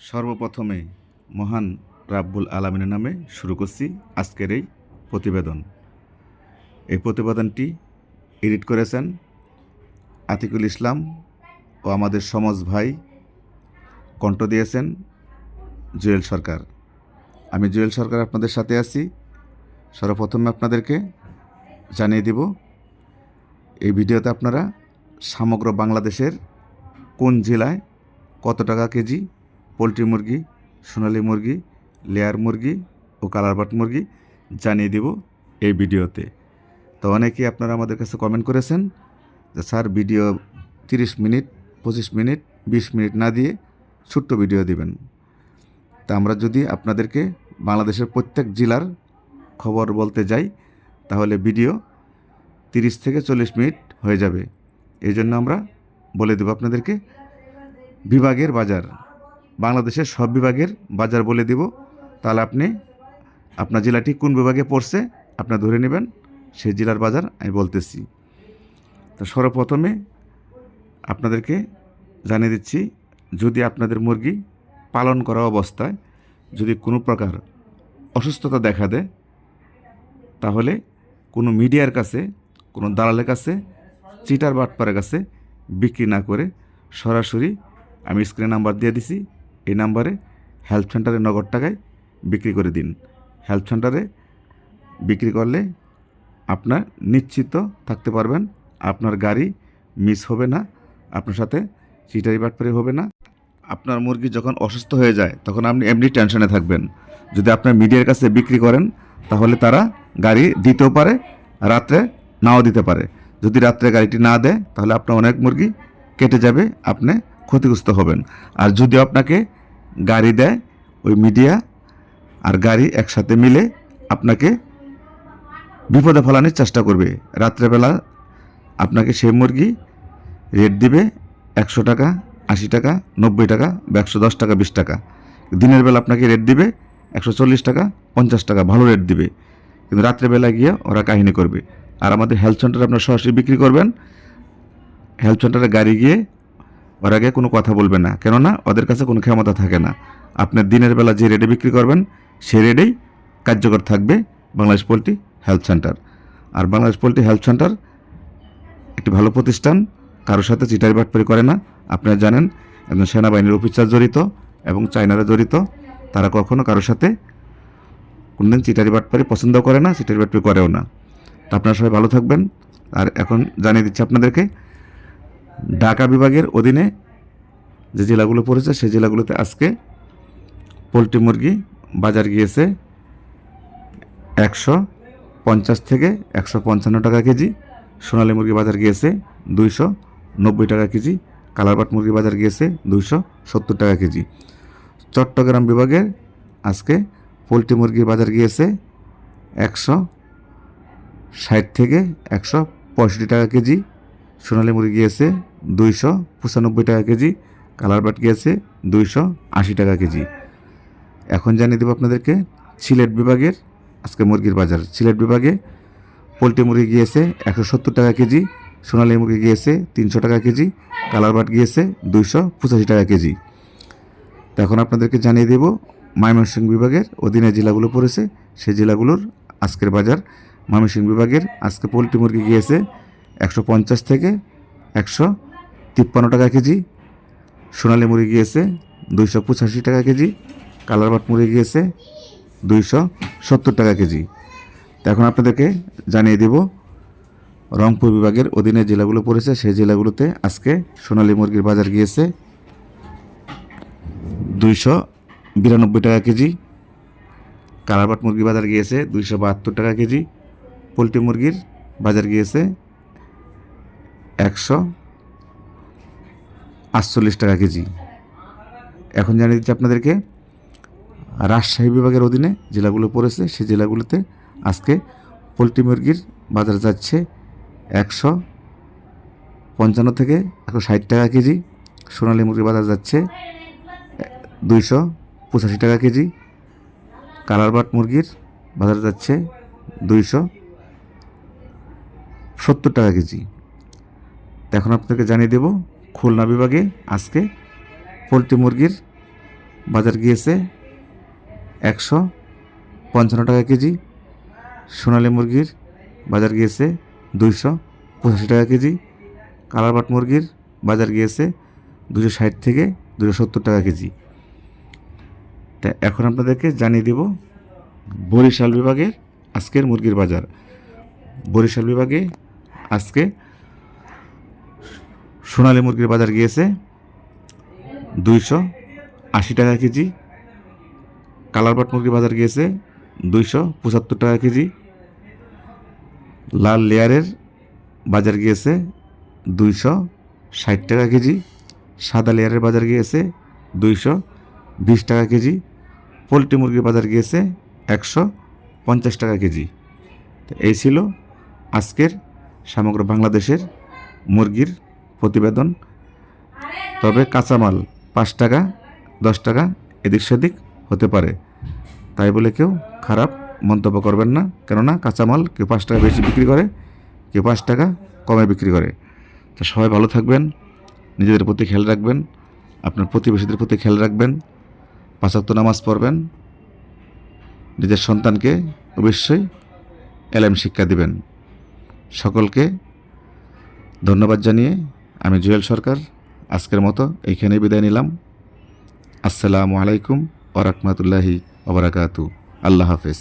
সর্বপ্রথমে মহান রাব্বুল আলমিনের নামে শুরু করছি আজকের এই প্রতিবেদন। এই প্রতিবেদনটি এডিট করেছেন আতিকুল ইসলাম ও আমাদের সমাজ ভাই কণ্ঠ দিয়েছেন জুয়েল সরকার। আমি জুয়েল সরকার আপনাদের সাথে আছি। সর্বপ্রথমে আপনাদেরকে জানিয়ে দিব, এই ভিডিওতে আপনারা সমগ্র বাংলাদেশের কোন জেলায় কত টাকা কেজি পোলট্রি মুরগি, সোনালী মুরগি, লেয়ার মুরগি ও কালারবাট মুরগি জানিয়ে দিব এই ভিডিওতে। তো অনেকেই আপনারা আমাদের কাছে কমেন্ট করেছেন যে, স্যার, ভিডিও তিরিশ মিনিট, পঁচিশ মিনিট, বিশ মিনিট না দিয়ে ছোট্ট ভিডিও দিবেন। তা আমরা যদি আপনাদেরকে বাংলাদেশের প্রত্যেক জেলার খবর বলতে যাই, তাহলে ভিডিও তিরিশ থেকে চল্লিশ মিনিট হয়ে যাবে। এই জন্য আমরা বলে দেব আপনাদেরকে, বিভাগের বাজার। বাংলাদেশের সব বিভাগের বাজার বলে দিব। তাহলে আপনি আপনার জেলাটি কোন বিভাগে পড়ছে আপনার ধরে নেবেন, সেই জেলার বাজার আমি বলতেছি। তো সর্বপ্রথমে আপনাদেরকে জানিয়ে দিচ্ছি, যদি আপনাদের মুরগি পালন করা অবস্থায় যদি কোনো প্রকার অসুস্থতা দেখা দেয়, তাহলে কোনো মিডিয়ার কাছে, কোনো দালালের কাছে, চিটার বাটপারের কাছে বিক্রি না করে সরাসরি আমি স্ক্রিনে নাম্বার দিয়ে দিছি এই নাম্বারে হেলথ সেন্টারে নগদ টাকায় বিক্রি করে দিন। হেলথ সেন্টারে বিক্রি করলে আপনার নিশ্চিত থাকতে পারবেন, আপনার গাড়ি মিস হবে না, আপনার সাথে চিটারি বাটপারি হবে না। আপনার মুরগি যখন অসুস্থ হয়ে যায়, তখন আপনি এমনি টেনশনে থাকবেন। যদি আপনার মিডিয়ার কাছে বিক্রি করেন, তাহলে তারা গাড়ি দিতেও পারে, রাত্রে নাও দিতে পারে। যদি রাত্রে গাড়িটি না দেয়, তাহলে আপনার অনেক মুরগি কেটে যাবে, আপনি ক্ষতিগ্রস্ত হবেন। আর যদি আপনাকে গাড়ি দেয়, ওই মিডিয়া আর গাড়ি একসাথে মিলে আপনাকে বিপদে ফেলানোর চেষ্টা করবে। রাত্রেবেলা আপনাকে সেই মুরগি রেট দিবে একশো টাকা, আশি টাকা, নব্বই টাকা বা একশো দশ টাকা, বিশ টাকা। দিনের বেলা আপনাকে রেট দিবে একশো চল্লিশ টাকা, পঞ্চাশ টাকা, ভালো রেট দিবে। কিন্তু রাত্রেবেলা গিয়ে ওরা কাহিনী করবে। আর আমাদের হেলথ সেন্টারে আপনার সরাসরি বিক্রি করবেন। হেলথ সেন্টারে গাড়ি গিয়ে ওরা আগে কোনো কথা বলবে না। কেননা ওদের কাছে কোনো ক্ষমতা থাকে না। আপনার দিনের বেলা যে রেটে বিক্রি করবেন, সেই রেটেই কার্যকর থাকবে বাংলাদেশ পোলট্রি হেলথ সেন্টার। আর বাংলাদেশ পোলট্রি হেলথ সেন্টার একটি ভালো প্রতিষ্ঠান, কারোর সাথে চিটারি বাটপারি করে না। আপনারা জানেন, একজন সেনাবাহিনীর অফিসার জড়িত এবং চাইনারা জড়িত। তারা কখনও কারোর সাথে কোনদিন চিটারি বাটপারি পছন্দ করে না, চিটারি বাটপারি করেও না। তো আপনারা সবাই ভালো থাকবেন। আর এখন জানিয়ে দিচ্ছি আপনাদেরকে ঢাকা বিভাগের অধীনে যে জেলাগুলো পড়েছে, সেই জেলাগুলোতে আজকে পোলট্রি মুরগি বাজার গিয়েছে একশো পঞ্চাশ থেকে একশো পঞ্চান্ন টাকা কেজি। সোনালী মুরগি বাজার গিয়েছে দুইশো নব্বই টাকা কেজি। কালারবাট মুরগি বাজার গিয়েছে দুইশো সত্তর টাকা কেজি। চট্টগ্রাম বিভাগের আজকে পোলট্রি মুরগির বাজার গিয়েছে একশো ষাট থেকে একশো পঁয়ষট্টি টাকা কেজি। সোনালী মুরগি গিয়েছে দুইশো পঁচানব্বই টাকা কেজি কালারবাট আছে দুইশো আশি টাকা কেজি। এখন জানিয়ে দেবো আপনাদেরকে সিলেট বিভাগের, আজকে মুরগির বাজার। সিলেট বিভাগে পোলট্রি মুরগি গিয়েছে একশো সত্তর টাকা কেজি, সোনালী মুরগি গিয়েছে তিনশো টাকা কেজি কালারবাট গিয়েছে দুইশো পঁচাশি টাকা কেজি। তো এখন আপনাদেরকে জানিয়ে দেব ময়মনসিংহ বিভাগের অধীনে জেলাগুলো পড়েছে, সেই জেলাগুলোর আজকের বাজার। ময়মনসিংহ বিভাগের আজকে পোলট্রি মুরগি গিয়েছে একশো পঞ্চাশ থেকে একশো তিপ্পান্ন টাকা কেজি, সোনালী মুরগি গিয়েছে দুইশো পঁচাশি টাকা কেজি কালারবাট মুরগি গিয়েছে দুইশো সত্তর টাকা কেজি। তো এখন আপনাদেরকে জানিয়ে দেব, রংপুর বিভাগের অধীনে জেলাগুলো পড়েছে, সেই জেলাগুলোতে আজকে সোনালী মুরগির বাজার গিয়েছে দুইশো বিরানব্বই টাকা কেজি কালারবাট মুরগির বাজার গিয়েছে দুইশো বাহাত্তর টাকা কেজি, পোলট্রি মুরগির বাজার গিয়েছে একশো আটচল্লিশ টাকা কেজি। এখন জানিয়ে দিচ্ছি আপনাদেরকে, রাজশাহী বিভাগের অধীনে জেলাগুলো পড়েছে, সেই জেলাগুলোতে আজকে পোলট্রি মুরগির বাজার যাচ্ছে একশো পঞ্চান্ন থেকে একশো ষাট টাকা কেজি, সোনালী মুরগির বাজার যাচ্ছে দুইশো পঁচাশি টাকা কেজি কালারবাট মুরগির বাজার যাচ্ছে দুইশো সত্তর টাকা কেজি। এখন আপনাদেরকে জানিয়ে দেব খুলনা বিভাগে আজকে পোলট্রি মুরগির বাজার গিয়েছে একশো পঞ্চান্ন টাকা কেজি, সোনালী মুরগির বাজার গিয়েছে দুইশো পঁচাশি টাকা কেজি, কালারবাট মুরগির বাজার গিয়েছে দুশো ষাট থেকে দুশো সত্তর টাকা কেজি। তা এখন আপনাদেরকে জানিয়ে দেব বরিশাল বিভাগের আজকের মুরগির বাজার। বরিশাল বিভাগে আজকে সোনালী মুরগির বাজার গিয়েছে দুইশো আশি টাকা কেজি। কালারবাট মুরগির বাজার গিয়েছে দুইশো পঁচাত্তর টাকা কেজি। লাল লেয়ারের বাজার গিয়েছে দুইশো ষাট টাকা কেজি। সাদা লেয়ারের বাজার গিয়েছে দুইশো বিশ টাকা কেজি। পোলট্রি মুরগির বাজার গিয়েছে একশো পঞ্চাশ টাকা কেজি। তো এই ছিল আজকের সমগ্র বাংলাদেশের মুরগির প্রতিবেদন। তবে কাঁচামাল পাঁচ টাকা, দশ টাকা, এদিক সেদিক হতে পারে। তাই বলে কেউ খারাপ মন্তব্য করবেন না, কেননা কাঁচামাল কেউ পাঁচ টাকা বেশি বিক্রি করে, কেউ পাঁচ টাকা কমে বিক্রি করে। তো সবাই ভালো থাকবেন, নিজেদের প্রতি খেয়াল রাখবেন, আপনার প্রতিবেশীদের প্রতি খেয়াল রাখবেন পাঁচাত্ত নামাজ পড়বেন, নিজের সন্তানকে অবশ্যই এলএম শিক্ষা দিবেন। সকলকে ধন্যবাদ জানিয়ে আমি জুয়েল সরকার আজকের মতো এইখানেই বিদায় নিলাম। আসসালামু আলাইকুম ওরহমতুল্লাহি ওবরাকাতু আল্লাহ হাফেজ।